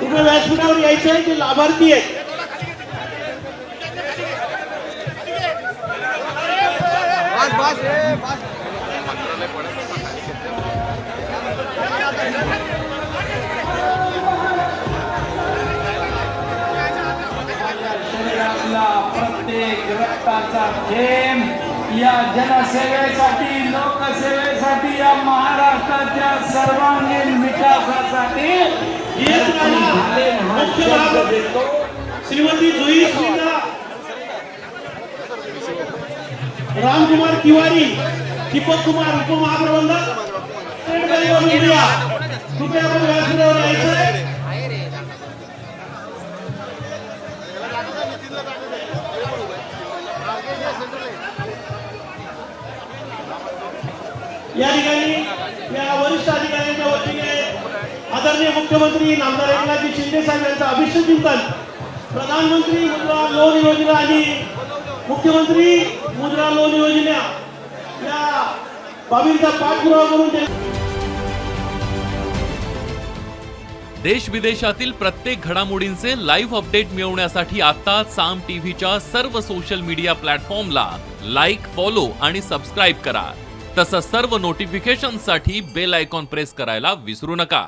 तुम्ही व्यासपीठावर यायचे आहे जे लाभार्थी आहेत? प्रत्येक रक्ताचा थेंब या जनसेवेसाठी लोकसेवेसाठी या महाराष्ट्राच्या सर्वांगीण विकासासाठी येत राहा. मुख्य लाभ श्रीमती जुई श्रीला रामकुमार तिवारी दीपक कुमार उपमहाप्रबंधक कृपया आपण व्यासपीठावर या ठिकाणी या वरिष्ठ अधिकारी आदरणीय मुख्यमंत्री नामदार एकनाथजी शिंदे साहेब यांचं अभिषेक चिंतन प्रधानमंत्री मुद्रा लोन योजना आणि मुख्यमंत्री मुद्रा लोन योजना या बाबींचा पाठपुरावा करून देश विदेशातील प्रत्येक घडामोडींचे लाईव्ह अपडेट मिळवण्यासाठी आता साम टीव्हीच्या सर्व सोशल मीडिया प्लॅटफॉर्मला लाईक फॉलो आणि सबस्क्राईब करा. तसंच सर्व नोटिफिकेशनसाठी बेल आयकॉन प्रेस करायला विसरू नका.